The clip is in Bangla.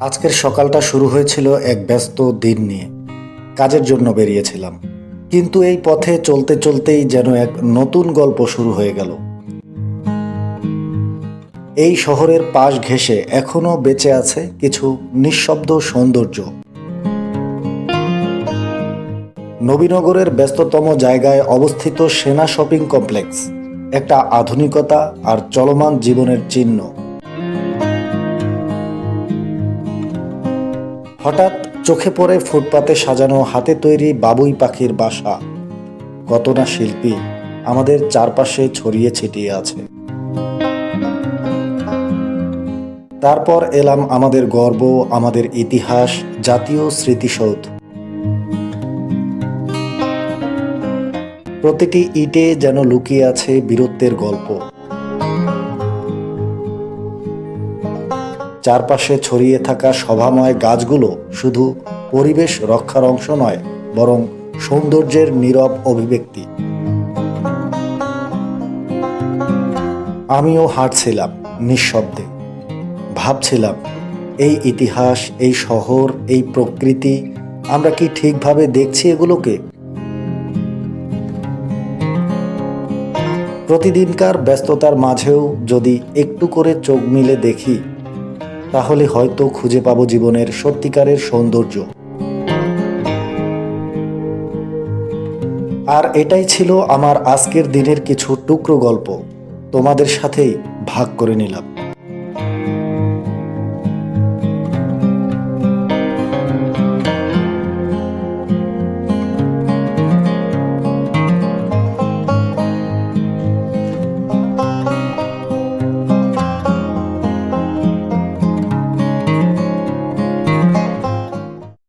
আজকের সকালটা শুরু হয়েছিল এক ব্যস্ত দিন নিয়ে। কাজের জন্য বেরিয়েছিলাম। কিন্তু এই পথে চলতে চলতেই যেন এক নতুন গল্প শুরু হয়ে গেল। এই শহরের পাশ ঘেঁষে এখনও বেঁচে আছে কিছু নিঃশব্দ সৌন্দর্য। নবীনগরের ব্যস্ততম জায়গায় অবস্থিত সেনা শপিং কমপ্লেক্স, একটা আধুনিকতা আর চলমান জীবনের চিহ্ন। হঠাৎ চোখে পড়ে ফুটপাতে সাজানো হাতে তৈরি বাবুই পাখির বাসা। কত না শিল্পী আমাদের চারপাশে ছড়িয়ে ছিটিয়ে আছে। তারপর এলাম আমাদের গর্ব, আমাদের ইতিহাস, জাতীয় স্মৃতিসৌধ। প্রতিটি ইটে যেন লুকিয়ে আছে বীরত্বের গল্প। চারপাশে ছড়িয়ে থাকা সভাময় গাছগুলো শুধু পরিবেশ রক্ষার অংশ নয়, বরং সৌন্দর্যের নীরব অভিব্যক্তি। আমিও হাঁটছিলাম নিঃশব্দে। ভাবছিলাম, এই ইতিহাস, এই শহর, এই প্রকৃতি, আমরা কি ঠিকভাবে দেখছি এগুলোকে? প্রতিদিনকার ব্যস্ততার মাঝেও যদি একটু করে চোখ মিলে দেখি তাহলে হয়তো খুঁজে পাবো জীবনের সত্যিকারের সৌন্দর্য। আর এটাই ছিল আমার আজকের দিনের কিছু টুকরো গল্প। তোমাদের সাথেই ভাগ করে নিলাম।